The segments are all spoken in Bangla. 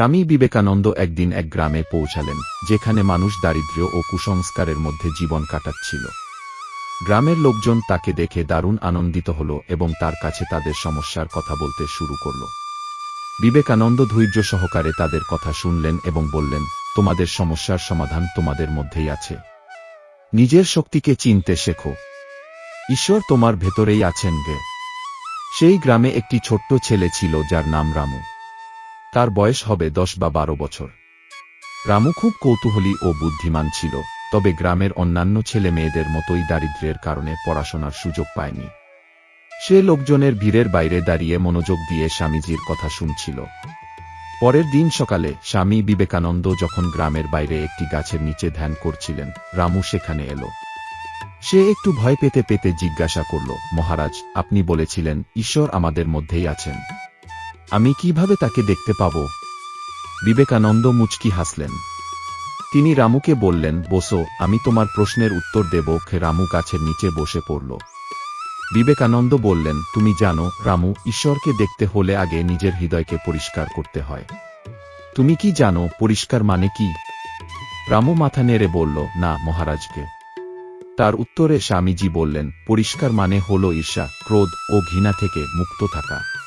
স্বামী বিবেকানন্দ একদিন এক গ্রামে পৌঁছালেন, যেখানে মানুষ দারিদ্র্য ও কুসংস্কারের মধ্যে জীবন কাটাচ্ছিল। গ্রামের লোকজন তাকে দেখে দারুণ আনন্দিত হল এবং তার কাছে তাদের সমস্যার কথা বলতে শুরু করল। বিবেকানন্দ ধৈর্য সহকারে তাদের কথা শুনলেন এবং বললেন, তোমাদের সমস্যার সমাধান তোমাদের মধ্যেই আছে। নিজের শক্তিকে চিনতে শেখো। ঈশ্বর তোমার ভেতরেই আছেন গে। সেই গ্রামে একটি ছোট্ট ছেলে ছিল যার নাম রামু। তার বয়স হবে দশ বা বারো বছর। রামু খুব কৌতূহলী ও বুদ্ধিমান ছিল, তবে গ্রামের অন্যান্য ছেলে মেয়েদের মতোই দারিদ্র্যের কারণে পড়াশোনার সুযোগ পায়নি। সে লোকজনের ভিড়ের বাইরে দাঁড়িয়ে মনোযোগ দিয়ে স্বামীজির কথা শুনছিল। পরের দিন সকালে স্বামী বিবেকানন্দ যখন গ্রামের বাইরে একটি গাছের নিচে ধ্যান করছিলেন, রামু সেখানে এলো। সে একটু ভয় পেতে পেতে জিজ্ঞাসা করল, মহারাজ, আপনি বলেছিলেন, ঈশ্বর আমাদের মধ্যেই আছেন। আমি কীভাবে তাকে দেখতে পাব? বিবেকানন্দ মুচকি হাসলেন। তিনি রামুকে বললেন, বসো, আমি তোমার প্রশ্নের উত্তর দেব। খে রামু গাছের নিচে বসে পড়ল। বিবেকানন্দ বললেন, তুমি জানো, রামু, ঈশ্বরকে দেখতে হলে আগে নিজের হৃদয়কে পরিষ্কার করতে হয়। তুমি কি জানো, পরিষ্কার মানে কি? রামু মাথা নেড়ে বলল, না, মহারাজকে। তার উত্তরে স্বামীজি বললেন, পরিষ্কার মানে হল ঈর্ষা, ক্রোধ ও ঘৃণা থেকে মুক্ত থাকা।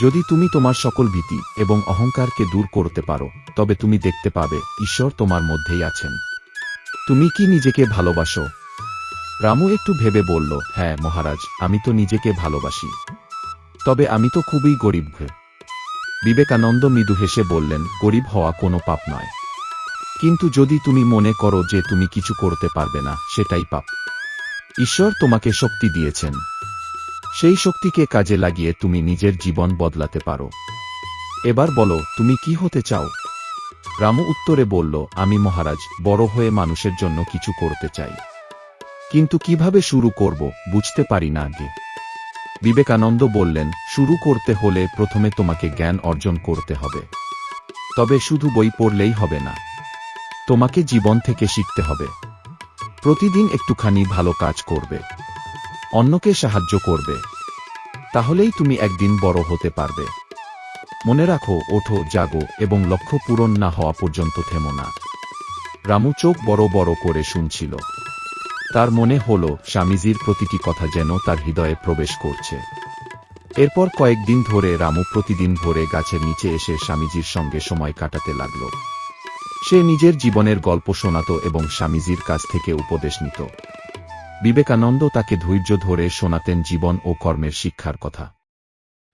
যদি তুমি তোমার সকল ভীতি এবং অহংকারকে দূর করতে পারো, তবে তুমি দেখতে পাবে ঈশ্বর তোমার মধ্যেই আছেন। তুমি কি নিজেকে ভালোবাসো? রামু একটু ভেবে বলল হ্যাঁ মহারাজ, আমি তো নিজেকে ভালোবাসি। তবে আমি তো খুবই গরিব বিবেকানন্দ মৃদু হেসে বললেন, গরিব হওয়া কোনো পাপ নয়। কিন্তু যদি তুমি মনে করো যে তুমি কিছু করতে পারবে না, সেটাই পাপ। ঈশ্বর তোমাকে শক্তি দিয়েছেন। সেই শক্তিকে কাজে লাগিয়ে তুমি নিজের জীবন বদলাতে পারো। এবার বলো, তুমি কি হতে চাও? রামু উত্তরে বলল, আমি মহারাজ, বড় হয়ে মানুষের জন্য কিছু করতে চাই। কিন্তু কীভাবে শুরু করব, বুঝতে পারি না আগে। বিবেকানন্দ বললেন, শুরু করতে হলে প্রথমে তোমাকে জ্ঞান অর্জন করতে হবে। তবে শুধু বই পড়লেই হবে না। তোমাকে জীবন থেকে শিখতে হবে। প্রতিদিন একটুখানি ভালো কাজ করবে। অন্যকে সাহায্য করবে। তাহলেই তুমি একদিন বড় হতে পারবে। মনে রাখো, ওঠো, জাগো এবং লক্ষ্য পূরণ না হওয়া পর্যন্ত থেমো না। রামু চোখ বড় বড় করে শুনছিল। তার মনে হল, স্বামীজির প্রতিটি কথা যেন তার হৃদয়ে প্রবেশ করছে। এরপর কয়েকদিন ধরে রামু প্রতিদিন ভোরে গাছের নিচে এসে স্বামীজির সঙ্গে সময় কাটাতে লাগল। সে নিজের জীবনের গল্প শোনাত এবং স্বামীজির কাছ থেকে উপদেশ নিত। বিবেকানন্দ তাকে ধৈর্য ধরে শোনাতেন জীবন ও কর্মের শিক্ষার কথা।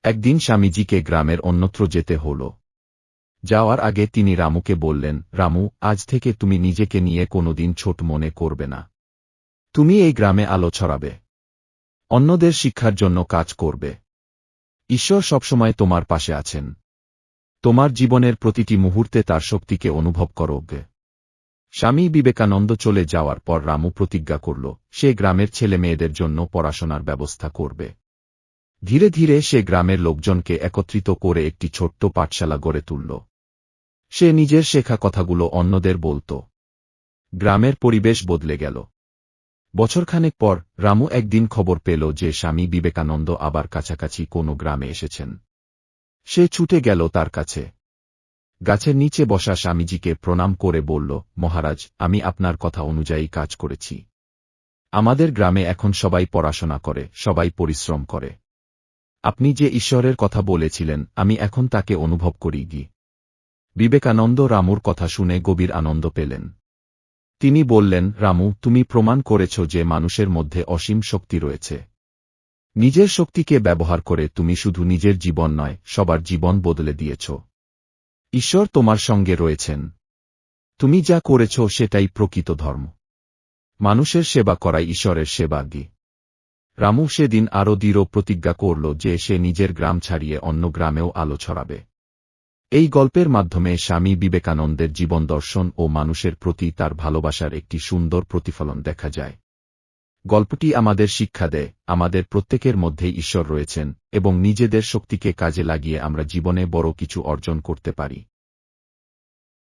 একদিন স্বামীজিকে গ্রামের অন্যত্র যেতে হল। যাওয়ার আগে তিনি রামুকে বললেন, রামু, আজ থেকে তুমি নিজেকে নিয়ে কোনোদিন ছোট মনে করবে না। তুমি এই গ্রামে আলো ছড়াবে। অন্যদের শিক্ষার জন্য কাজ করবে। ঈশ্বর সবসময় তোমার পাশে আছেন। তোমার জীবনের প্রতিটি মুহূর্তে তার শক্তিকে অনুভব করবে। স্বামী বিবেকানন্দ চলে যাওয়ার পর রামু প্রতিজ্ঞা করল, সে গ্রামের ছেলে মেয়েদের জন্য পড়াশোনার ব্যবস্থা করবে। ধীরে ধীরে সে গ্রামের লোকজনকে একত্রিত করে একটি ছোট্ট পাঠশালা গড়ে তুলল। সে নিজের শেখা কথাগুলো অন্যদের বলত। গ্রামের পরিবেশ বদলে গেল। বছরখানেক পর রামু একদিন খবর পেল যে স্বামী বিবেকানন্দ আবার কাছাকাছি কোনো গ্রামে এসেছেন। সে ছুটে গেল তার কাছে। গাছের নিচে বসা স্বামীজিকে প্রণাম করে বলল, মহারাজ, আমি আপনার কথা অনুযায়ী কাজ করেছি। আমাদের গ্রামে এখন সবাই পড়াশোনা করে, সবাই পরিশ্রম করে। আপনি যে ঈশ্বরের কথা বলেছিলেন, আমি এখন তাকে অনুভব করি গি। বিবেকানন্দ রামুর কথা শুনে গভীর আনন্দ পেলেন। তিনি বললেন, রামু, তুমি প্রমাণ করেছ যে মানুষের মধ্যে অসীম শক্তি রয়েছে। নিজের শক্তিকে ব্যবহার করে তুমি শুধু নিজের জীবন নয়, সবার জীবন বদলে দিয়েছ। ঈশ্বর তোমার সঙ্গে রয়েছেন। তুমি যা করেছ সেটাই প্রকৃত ধর্ম। মানুষের সেবা করাই ঈশ্বরের সেবা গি রামু সেদিন আরও দৃঢ় প্রতিজ্ঞা করল যে সে নিজের গ্রাম ছাড়িয়ে অন্য গ্রামেও আলো ছড়াবে। এই গল্পের মাধ্যমে স্বামী বিবেকানন্দের জীবন দর্শন ও মানুষের প্রতি তার ভালোবাসার একটি সুন্দর প্রতিফলন দেখা যায়। গল্পটি আমাদের শিক্ষা দেয়, আমাদের প্রত্যেকের মধ্যেই ঈশ্বর রয়েছেন এবং নিজেদের শক্তিকে কাজে লাগিয়ে আমরা জীবনে বড় কিছু অর্জন করতে পারি।